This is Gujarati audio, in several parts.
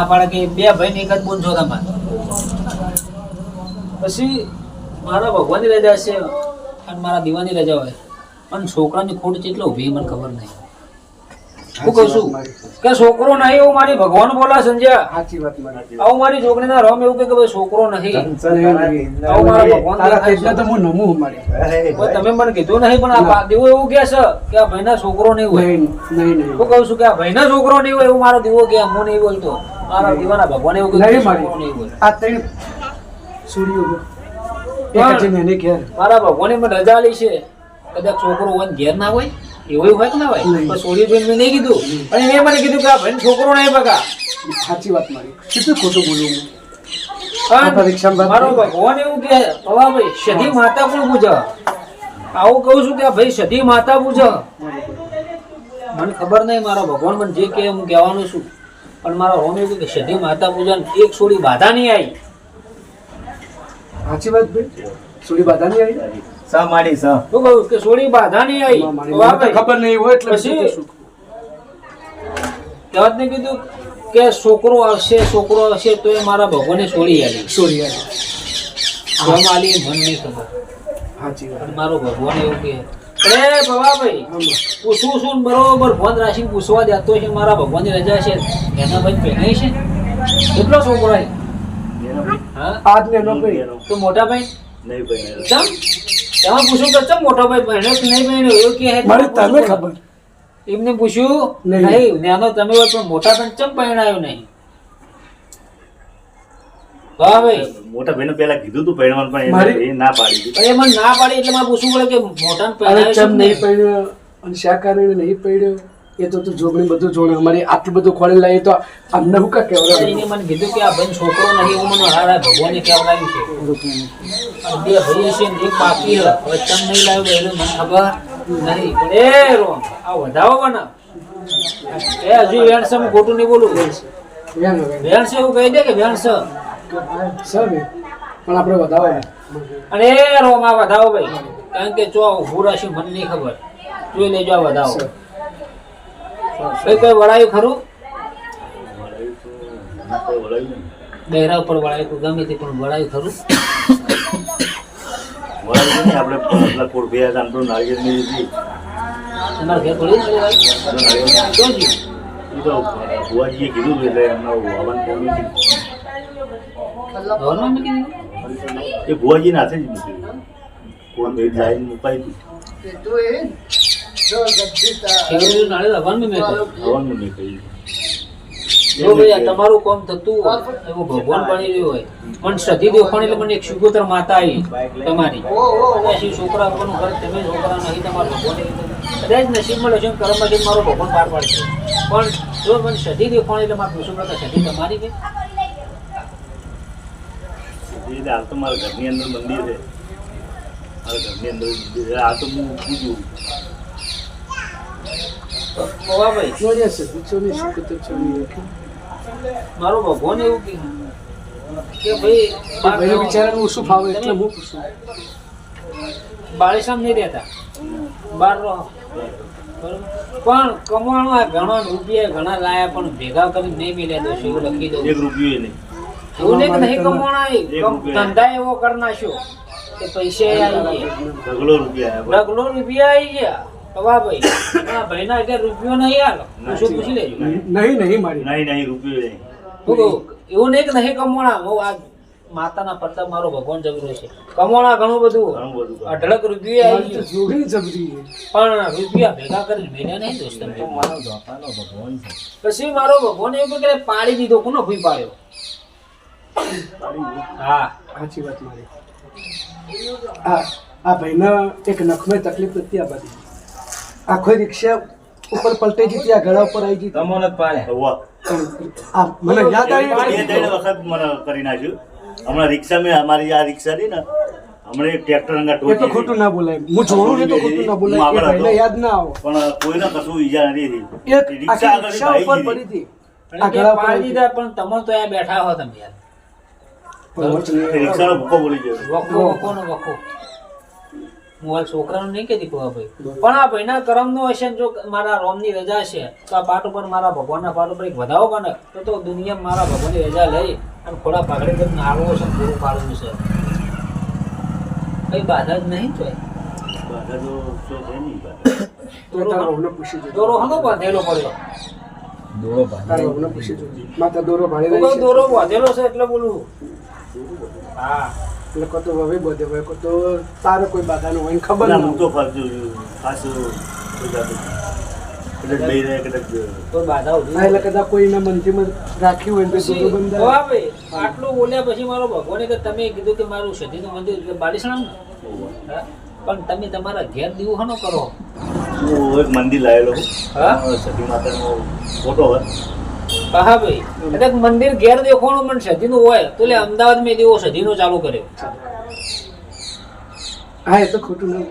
ના પાડે કે બે ભાઈ ને એક જ બોન છો તમારે? પછી મારા ભગવાનની રજા છે અને મારા દીવાની રજા હોય. પણ છોકરાની ખોટ કેટલો ઊભી મને ખબર નહીં. હું કહું છું કે છોકરો નહીં એવું મારી ભગવાન બોલા સંજ્યા સાચી વાત મારી આવું મારી છોકરીના રમ એવું કે ભાઈ છોકરો નહીં. આવું મારા ભગવાન. તો હું નમું મારી તમે મને કીધું નહીં પણ આ દેવો એવું કે છે કે આ ભાઈના છોકરો નહીં હોય. હું કહું છું કે આ ભાઈના છોકરો નહીં હોય એવું મારો દીવો કે હું નહીં બોલતો. મારા દીવાના ભગવાન એવું કે નહીં નહીં આ ત્રણ સૂર્યો એક જ એને ઘેર મારા ભગવાને મને રજા છે. કદાચ છોકરો હોય ઘેર ના હોય એવું હોય કે ના હોય. પણ સોરી મેં નહીં કીધું. અને મેં મને કીધું કે આ ભાઈને છોકરો નહીં બગા. સાચી વાત મારી. કેટલું ખોટું બોલું હું. પણ આપણા રિક્ષામાં વાત મારો ભગવાન એવું કે ભાઈ સધી માતા પણ પૂજા? આવું કહું છું કે ભાઈ સધી માતા પૂજા. મને ખબર નહીં મારા ભગવાન મને જે કહે હું કહેવાનું છું. પણ મારા હોમી કે સધી માતા પૂજન એક છોડી બાધા નહીં આવી સાચી વાત ભાઈ? સોરી બાધા નહીં આવી સા માડી સા? શું કહું કે છોડી બાધા નહીં આવી તો ખબર નહીં હોય એટલે પછી- બીજું ને કીધું કે છોકરો આવશે છોકરો આવશે તો એ મારા ભગવાને છોડી આવી છોડી આવી કેમ આલી. મન નહીં ખબર સાચી વાત. મારો ભગવાન એવું કે અરે ભવાભાઈ. પૂછું છું બરોબર ફોન રાખીને પૂછવા દેતો છે મારા ભગવાનની રજા છે. એના ભાઈ પહેરાય છે કેટલો છોકરો ભાઈ. તો મોટા ભાઈ? નહીં ભાઈ ચમ? પૂછ્યું કે ચમ મોટો ભાઈ પહેર્યો કે નહીં પહેર્યો એવું કે હે? તને ખબર. એમને પૂછ્યું નહીં. નહીં નાનો તમે હોય પણ મોટા પણ ચમ પહેરાયો નહીં? ભાઈ. મોટા ભાઈને પેલા કીધું તું પહેરવાનું પણ એ ના પાડી. અરે મને ના પાડી એટલે મારે પૂછવું પડે કે મોટા અરે ચમ નહીં? પડ્યો અને શા કારણે નહીં પડ્યો એ તો તું જોગણી બધું જોડે અમારી આટલું બધું ખોળી લાવી તો અમને હું કા કહેવાય મને કીધું કે આ ભાઈ છોકરો નહીં હું મને હારા ભગવાને કહેવડાવ્યું છે. અને બે ભાઈ છે એક બાકી. હવે ચમ નહીં લાવ્યો એટલે મને ખબર નહીં એ રો આ વધાવો બના એ હજુ વેણસમ હું ખોટું નહીં બોલું. વેણસે એવું કહી દે કે વેણસે પણ આપણે વધાવો અને એ રો માં વધાવો ભાઈ કારણ કે જો હું રાશિ મને નહીં ખબર. જોઈ લેજો આ વધાવો. કઈ કઈ વળાયું ખરું? બહેરા ઉપર વળાયું તું ગમે તે પણ વળાયું ખરું. આપણે પેલા કોળ બે હતા આમ લીધી. તમારા ઘેર પડી ભાઈ નાળિયેર- કીધું એટલે એમના કોમી હતી. ઘરમાં મૂકી દીધું? એ ભુવાજી ના છે કોણ બે લાઈન મુકાઈ હતી ખેડૂતનું નાળિયેર હવાનું મેં કહ્યું. હવાનું નહીં કહ્યું. જો ભાઈ તમારું કામ થતું એવું ભગવાન બની રહ્યું હોય. પણ સતી દેખાણી એટલે મને એક સુગોતર માતા આવી તમારી શિવ છોકરા ઘર તમે છોકરા નહીં તમારા ભગવાન કદાચ લખ્યું કર્મ છે મારો ભગવાન પાર પાડશે. પણ જો મને સધી દેખાણી એટલે મારા પૂછવું સધી તમારી કે? એ રીતે હાલ તો મારા ઘરની અંદર મંદિર છે. મારા ઘરની અંદર મંદિર છે. આ તો હું છે. મારો ભગવાન એવું કે કે ભાઈ ભાઈ બિચારાનું શું ફાવે એટલે હું પૂછું બાળીસામ નહીં રહેતા. બાર રહો. પણ કમાણો ઘણા રૂપિયા ઘણા લાયા પણ ભેગા કરી નહીં મિલ્યા દોષ શું લખી દો એક રૂપિયો નહીં. એવું નહીં કે નહીં કમાણા એ. એક રૂપિયા. ધંધા એવો કરી નાખ્યો કે પૈસા આવી ગયા. ઢગલો રૂપિયા ઢગલો રૂપિયા આવી ગયા. કવા ભાઈ? આ ભાઈના અગિયાર રૂપિયો નહીં આલો. પૂછું પૂછી લેજો? નહીં નહીં મારી. નહીં નહીં રૂપિયો નહીં. એવું નહીં કે નહીં કમાણા હું આ માતાના પ્રતાપ મારો ભગવાન જબરો છે. કમોણા ઘણું બધું. ઘણું બધું. કામ. અઢળક રૂપિયા મારી જબરી પણ રૂપિયા ભેગા કરી મેળ્યા નહીં દોસ્ત તમે. પછી મારો ભગવાન એવું કે પાડી દીધો કોનો ભૂઈ પાડ્યો? હા. સાચી વાત મારી. આ આ ભાઈના એક નખમાં તકલીફ નથી આ બધી આખો રિક્ષા ઉપર પલટી ગઈ ત્યાં ગળા ઉપર આવી ગઈ તમોને પાડે. હવા. આ મને યાદ બે ત્રણ વખત મને કરી નાખ્યું. હમણાં રિક્ષા મેં અમારી આ રિક્ષા રહી ને હમણાં ટ્રેક્ટર અંગા એ તો ખોટું ના બોલાય. હું જોડું ને તો ખોટું ના બોલાય. એ ભાઈને યાદ ના આવો. પણ કોઈને કશું ઈજા નથી થઈ. એક રિક્ષા આગળ ઉપર પડી હતી. આ ગળા દીધા પણ તમે તો આ બેઠા હો તમે યાર. રિક્ષાનો ભૂકો બોલી ગયો. વખો વખો નો વખો. હું છોકરાનું નહીં કહેતી કહું ભાઈ. પણ આ ભાઈના કર્મનો હશે જો મારા રોમની રજા છે તો આ પાટ ઉપર મારા ભગવાનના પાટ ઉપર એક વધાવો બને તો તો દુનિયામાં મારા ભગવાનની રજા લઈ અને ખોડા પાઘડી કરીને આવવો છે પૂરું પાડવું છે. કઈ બાધા જ નહીં તો બાધા. બાંધેલો પડ્યો. જોજે. માતા દોરો ભાડે. દોરો બાંધેલો છે એટલે બોલું. હા. એટલે કો હવે બધે હોય કો તારે કોઈ બાધાનું હોય ખબર ના, ના હું તો ફરજો ખાસું કોઈ જાતનું. કદાચ બે રહે, કદાચ કોઈ બાધા ઊભી હા, એટલે કદાચ કોઈના મનથી રાખ્યું હોય ને તો પછી દોરો બંધાય. હા ભાઈ, આટલું બોલ્યા પછી મારો ભગવાને કે તમે કીધું કે મારું સતીનું મંદિર એટલે બાલીસણામ પણ તમે તમારા ઘેર દીવું હનો કરો? હું એક મંદિર લાવેલો સતી માતાનો ફોટો હોય. હા ભાઈ. એટલે મંદિર ઘેર દેખવાનું પણ સતીનું હોય. તો એટલે અમદાવાદ મેં દેવો સતીનો ચાલુ કર્યો. હા એ તો ખોટું નહીં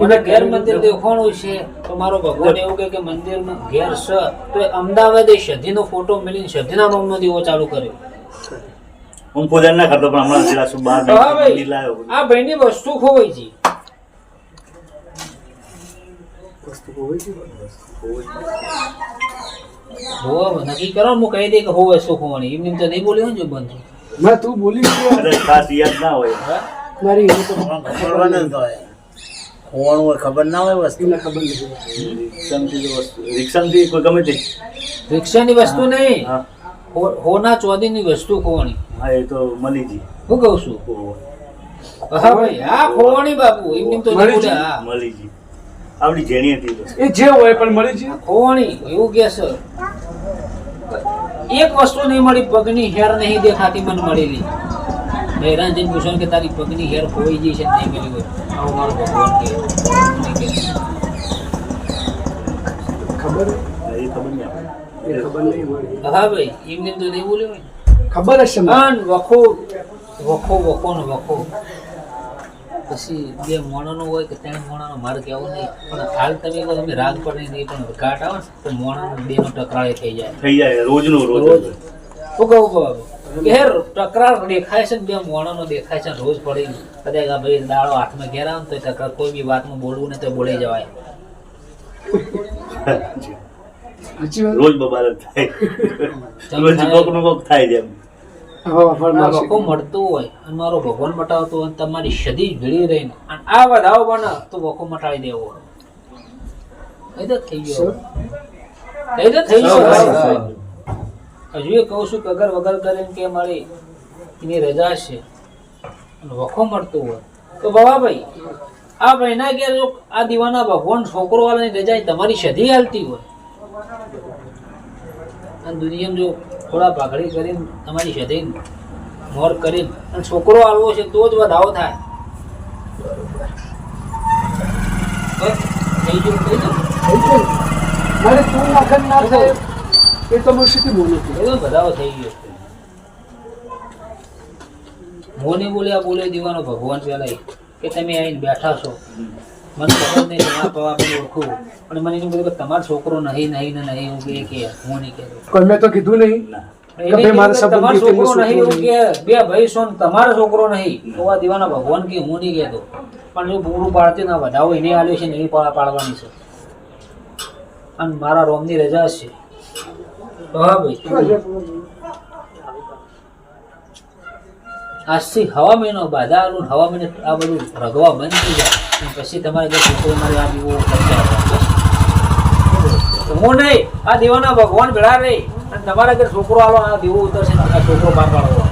મને ઘેર મંદિર દેખવાનું છે. તો મારો ભગવાન એવું કહે કે મંદિરમાં ઘેર સ. તો એ અમદાવાદે સતીનો ફોટો મેળવીને સતીના નામનો દીવો ચાલુ કર્યો. હું પૂજા ના કરતો પણ હમણાં આ ભાઈની વસ્તુ ખોવાઈ છે. વસ્તુ હોય છે નક્કી કરો હું કહી દે કે હો વસ્તુ ખોવાની એમ એમ તો નહીં બોલ્યો ને જો બંધ. તું બોલી ખાસ યાદ ના હોય. હા? મારી તો ખબર ના હોય? વસ્તુ? ખબર નથી. રિક્ષામાંથી વસ્તુ- રિક્ષામાંથી કોઈ ગમે તે? રિક્ષાની વસ્તુ નહીં. હા. હોના ચોદીની વસ્તુ ખોવાની. હા એ તો મળી જી હું કહું છું? હા ભાઈ હા ખોવાની બાપુ. એમ એમ તો નહીં આપણી જેણી હતી એ જે હોય પણ મળી છે કોણી એવું કે છે? એક વસ્તુ નહીં મળી પગની હેર નહીં દેખાતી મને મળેલી. હેરાન જઈને પૂછો કે તારી પગની હેર ખોઈ ગઈ છે નહીં મળી હોય? આવું મારો ભગવાન કે ખબર? એ ખબર નહીં એ ખબર નહીં મળી હા ભાઈ એમ એમ તો નહીં બોલ્યો હોય ખબર હશે મને. વખો વખો વખો ને વખો. પછી બે મોણાનો હોય કે ત્રણ મોણાનો મારે કહેવું નહીં. પણ હાલ તમે કહો તમે રાગ પડે નહીં પણ ઘાટ આવે ને તો મોણાનો બે નો ટકરાળે થઈ જાય. થઈ જાય રોજનું રોજ. શું ઊભો ઊભો કે દેખાય છે બે મોણાનો દેખાય છે રોજ પડી કદાચ આ ભાઈ દાડો હાથમાં ઘેર આવે ને તો ટકરાળ કોઈ બી વાતમાં બોલવું ને તો બોલી જવાય. રોજ બબાલ થાય. રોજ કોકનું કોક થાય છે વખો મળતું હોય અને મારો ભગવાન મટાવતો હોય તમારી સદી ભીડી રહીને. અને આ વધાવો બને તો વખો મટાડી દેવો. એ તો થઈ ગયો. એ તો થઈ ગયો. હજુ એ કહું છું કે અગર વગર કરીને કે મારી એની રજા છે. અને વખો મળતું હોય. તો બાબા ભાઈ આ ભાઈના ઘેર જો આ દીવાના ભગવાન છોકરો વાળાની રજા એ તમારી સધી હાલતી હોય. અને દુનિયામાં જો થોડા ભાગડી કરીને તમારી સદી મોર કરીને અને છોકરો આવવો છે તો જ વધાવો થાય. મારે તું નાખન ના એ તો બોલું છું. એ વધાવો થઈ ગયો. મોને બોલ્યા બોલે દીવાનો ભગવાન પેલા કે તમે આવીને બેઠા છો. મને ખબર નહીં ઓળખું. અને મને એમ કીધું કે તમારો છોકરો નહીં નહીં ને નહીં એવું કે હું નહીં કહેતો. મેં તો કીધું નહીં તમારો છોકરો નહીં એવું કે બે ભાઈ છો તમારો છોકરો નહીં. તો આ દીવાના ભગવાન કે હું નહીં કહેતો. પણ જો પૂરું પાડતી ના વધાવો એને આલ્યો છે ને પાડવાની છે. અને મારા રોમની રજા છે. હા ભાઈ. આજથી હવા મહિનો બાધા આલું હવા મહિને આ બધું રગવા બંધ થઈ જાય. પછી તમારે જે છોકરો મારે આ દીવો હું નહીં આ દીવાના ભગવાન ભેળા રહી. અને તમારા ઘર છોકરો આલો આ દીવો ઉતરશે આ છોકરો બહાર પાડવો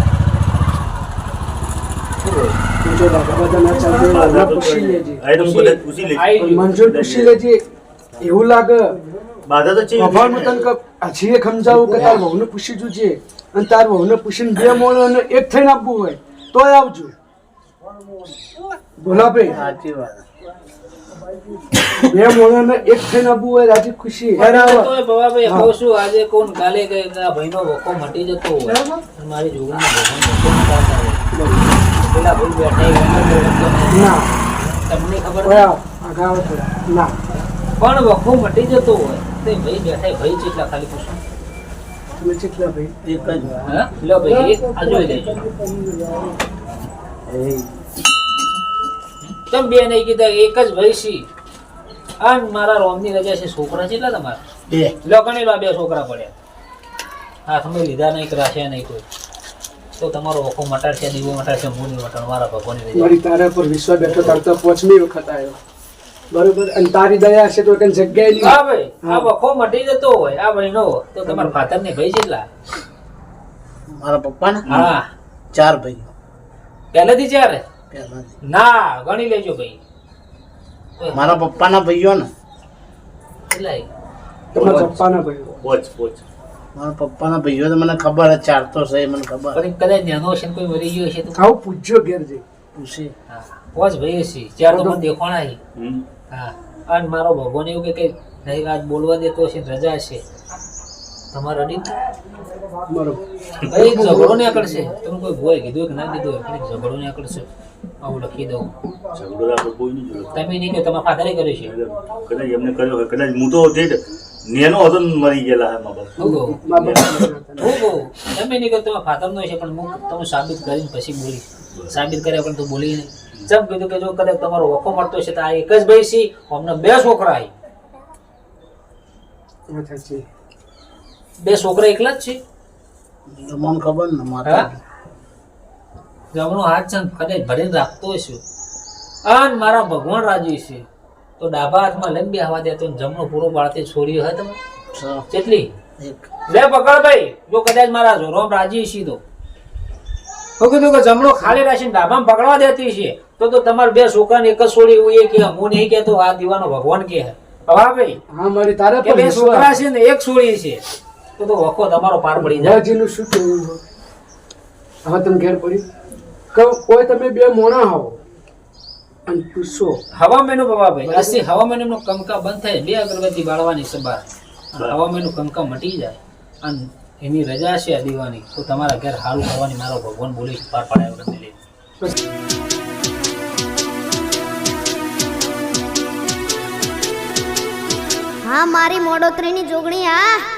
એવું લાગે. બાધા તો છે ભગવાન હું કે સમજાવું કે તાર વહુને પૂછી જોજે. અને તાર વહુને પૂછીને બે મોણ અને એક થઈને આપવું હોય. તોય આવજો. ગુલાબી. સાચી વાત. બે મોણ એક થઈને આપવું હોય રાજી ખુશી. બરાબર એ ભવાભાઈ કહું છું આજે કોણ કાલે કે ભાઈનો વખો મટી જતો હોય. મારી ભગવાન વખો પેલા ભૂલ બેઠા. ના. તમને ખબર. ના. પણ વખો મટી જતો હોય. તે ભાઈ બેઠા ભાઈ જેટલા ખાલી પૂછો. તમે ચેટલા ભાઈ? એક જ લો ભાઈ એક આ જોઈ લેજો. તમે બે નહીં કીધા એક જ ભાઈ છી. આ મારા રોમની રજા છે છોકરા કેટલા તમારા. બે. લો ગણી બે છોકરા પડ્યા. હાથમાં લીધા નહીં કે રાખ્યા નહીં કોઈ. તો તમારો ઓખો મટાડશે દીવો મટાડશે હું નહીં મટાડ મારા ભગવાનની રજા. મારી તારા પર વિશ્વાસ બેઠો તાર તો પાંચમી વખત આવ્યો. બરોબર. અને તારી દયા હશે તો કઈ જગ્યાએ નહીં હા ભાઈ આ વખો મટી જતો હોય આ ભાઈનો. તો તમારા ફાધર ને ભાઈ જેટલા? મારા પપ્પા ને હા. ચાર ભાઈઓ. પહેલેથી ચાર? ના ગણી લેજો ભાઈ. મારા પપ્પાના ભાઈઓ ને કેટલા તમારા પપ્પાના ભાઈઓ. પોચ પોચ મારા પપ્પાના ભાઈઓ તો મને ખબર ચાર તો છે મને ખબર. પણ કદાચ નાનો હશે કોઈ મરી ગયો હશે તો આવું પૂછજો ઘેર જઈ પૂછે હા. પોચ ભાઈ હશે. ચાર તો મને દેખાણા હમ. હા. અને મારો ભગવાન એવું કે કે નહીં આજ બોલવા દેતો છે રજા છે તમારો અડી ભાઈ ઝઘડો ને કરશે? તમે કોઈ ભોય કીધું કે ના કીધું? એટલે ઝઘડો ને છે આવું લખી દઉં. ઝઘડો આપણે કોઈ નહીં તમે નહીં કે તમારા ફાધરે કર્યો છે? કદાચ એમને કર્યો હોય. કદાચ હું તો તે નેનો હતો મરી ગયેલા હે મા બાપ. હું કહું? મા બાપ હું કહું? તમે નહીં કે તમારા ફાધર નો છે પણ હું તમે સાબિત કરીને પછી બોલી સાબિત કર્યા પણ તું બોલી નહીં. ચમ કીધું કે જો કદાચ તમારો વખો મળતો છે તો આ એક જ ભાઈ છે અમને બે છોકરા બે છોકરા એકલા જ છે? તો મને ખબર ને હા? માતા જમણો હાથ છે કદાચ ભરીને રાખતો છે અન મારા ભગવાન રાજી છે. તો ડાબા હાથમાં લંબી આવવા હવા દેતો ને જમણો પૂરો પાડતી છોરી હોય તમે? કેટલી? લે પકડ ભાઈ જો કદાચ મારા જોરોમ રાજી છે તો. હું કીધું કે જમણો ખાલી રાખીને ડાબામાં પકડવા દેતી છે તો તો તમારે બે છોકરાને એક જ છોડી એવું એ કે હું નહીં કહેતો આ દીવાનો ભગવાન કે હા ભાઈ હા મારી તારે કે પર બે છોકરા છે ને એક છોડી છે. તો તો વખો તમારો પાર પડી જાય. ભુવાજીનું શું કહેવું? હવે તમે ઘેર પડી? કે કોઈ તમે બે મોણા હો. અને પૂછો. હવામાનનું બાબા ભાઈ. આજથી હવામાનનો કંકા બંધ થાય બે અગરબત્તી બાળવાની સભા હવા અને હવામાનનું કંકા મટી જાય. અને એની રજા છે આ દીવાની. તો તમારા ઘેર સારું કરવાની મારો ભગવાન બોલી પાર પાડ્યા વગર હા મારી મોડોતરીની જોગણી આ